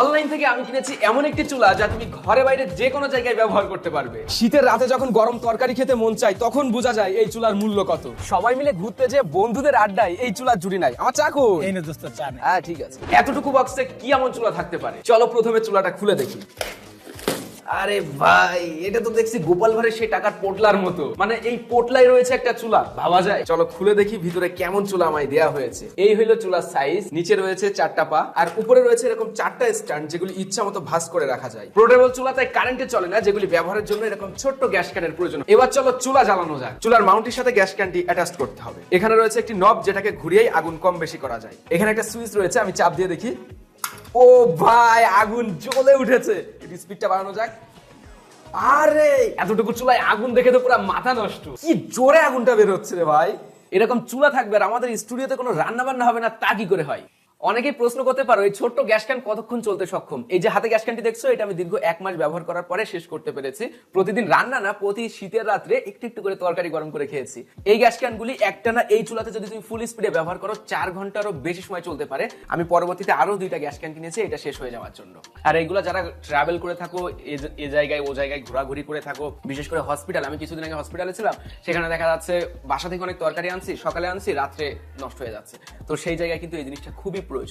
Online থেকে আমি কিনেছি এমন একটি চুলা যা তুমি ঘরে বাইরে যে কোনো জায়গায় ব্যবহার করতে পারবে। শীতের রাতে যখন গরম তরকারি খেতে মন চায় তখন বোঝা যায় এই চুলার মূল্য কত। সবাই মিলে ঘুরতে যে বন্ধুদের আড্ডায় এই চুলার জুড়ি নাই। আমার চাকু এই না দোস্ত চা নে। হ্যাঁ ঠিক আছে। এতটুকু বক্সে কি এমন চুলা থাকতে পারে? চলো প্রথমে চুলাটা খুলে দেখি। আরে ভাই, এটা তো দেখছি গোপাল ভাড়ের সেই টাকার পোটলার মতো। মানে এই পোটলাই রয়েছে একটা চুলা। ভাবা যায়। চলো খুলে দেখি ভিতরে কেমন চুলা আমায় দেয়া হয়েছে। এই হইল চুলার সাইজ নিচে রয়েছে চারটা পা, আর উপরে রয়েছে এরকম চারটা স্ট্যান্ড যেগুলি ইচ্ছা মতো ভাঁজ করে রাখা যায়। পোর্টেবল চুলা তাই কারেন্টে চলে না, যেগুলি ব্যবহারের জন্য এরকম ছোট্ট গ্যাস ক্যানের প্রয়োজন। এবার চলো চুলা জ্বালানো যাক। চুলার মাউন্টের সাথে গ্যাস ক্যানটি অ্যাটাচ করতে হবে। এখানে রয়েছে একটি নব যেটাকে ঘুরিয়েই আগুন কম বেশি করা যায়। এখানে একটা সুইচ রয়েছে, আমি চাপ দিয়ে দেখি। ও ভাই, আগুন জ্বলে উঠেছে। একটু স্পিডটা বাড়ানো যাক। আরে, এতটুকু চুলায় আগুন দেখে তো পুরো মাথা নষ্ট। কি জোরে আগুনটা বের হচ্ছে রে ভাই। এরকম চুলা থাকবে আর আমাদের স্টুডিওতে কোনো রান্না বান্না হবে না, তা কি করে হয়? অনেকেই প্রশ্ন করতে পারো, এই ছোট্ট গ্যাস ক্যান কতক্ষণ চলতে সক্ষম? এই যে হাতে গ্যাস ক্যানটি দেখছ, এটা আমি দীর্ঘ এক মাস ব্যবহার করার পরে শেষ করতে পেরেছি। প্রতিদিন রান্না না, প্রতি শীতের রাত্রে একটু একটু করে তরকারি গরম করে খেয়েছি। এই গ্যাস ক্যানগুলি একটানা এই চুলাতে যদি তুমি ফুল স্পিডে ব্যবহার করো, চার ঘন্টারও বেশি সময় চলতে পারে। আমি পরবর্তীতে আরও দুইটা গ্যাস ক্যান কিনেছি, এটা শেষ হয়ে যাওয়ার জন্য। আর এইগুলো যারা ট্রাভেল করে থাকো, এ জায়গায়, ও জায়গায় ঘোরাঘুরি করে থাকো, বিশেষ করে হসপিটাল আমি কিছুদিন আগে হসপিটালে ছিলাম, সেখানে দেখা যাচ্ছে বাসা থেকে অনেক তরকারি আনছি, সকালে আনছি, রাত্রে নষ্ট হয়ে যাচ্ছে। তো সেই জায়গায় কিন্তু এই জিনিসটা খুবই প্রয়োজন।